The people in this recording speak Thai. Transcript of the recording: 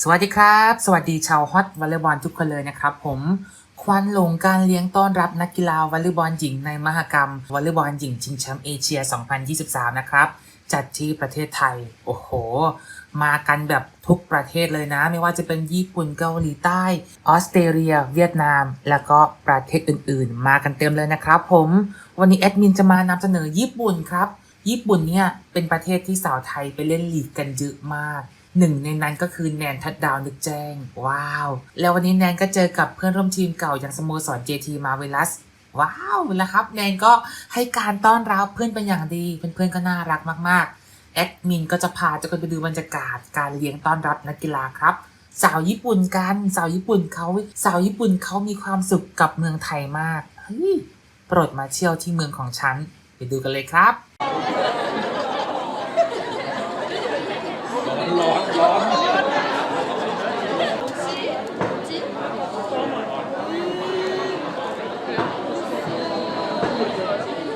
สวัสดีครับ สวัสดีชาวฮอตวอลเลย์บอลทุกคนเลยนะครับ ผมควันหลงการเลี้ยงต้อนรับนักกีฬาวอลเลย์บอลหญิงในมหกรรมวอลเลย์บอลหญิงชิงแชมป์เอเชีย 2023 นะครับ จัดที่ประเทศไทย โอ้โห มากันแบบทุกประเทศเลยนะ ไม่ว่าจะเป็นญี่ปุ่นเกาหลีใต้ ออสเตรเลีย เวียดนาม แล้วก็ประเทศอื่นๆ มากันเต็มเลยนะครับ ผมวันนี้แอดมินจะมานำเสนอญี่ปุ่นครับ ญี่ปุ่นเนี่ยเป็นประเทศที่สาวไทยไปเล่นลีกกันเยอะมาก หนึ่งในนั้นก็คือแนนทัดดาวนึกแจ้ง ว้าว แล้ววันนี้แนนก็เจอกับเพื่อนร่วมทีมเก่าอย่างสโมสร JT มาเวลัสว้าวแล้วครับแนนก็ให้การต้อนรับเพื่อนเป็นอย่างดีเพื่อนๆก็น่ารักมากๆแอดมินก็จะพาทุกคนไปดูบรรยากาศการเลี้ยงต้อนรับนักกีฬาครับสาวญี่ปุ่นกันสาวญี่ปุ่นเขาสาวญี่ปุ่นเขามีความสุขกับเมืองไทยมากเฮ้ยโปรดมาเที่ยวที่เมืองของฉัน ไปดูกันเลยครับ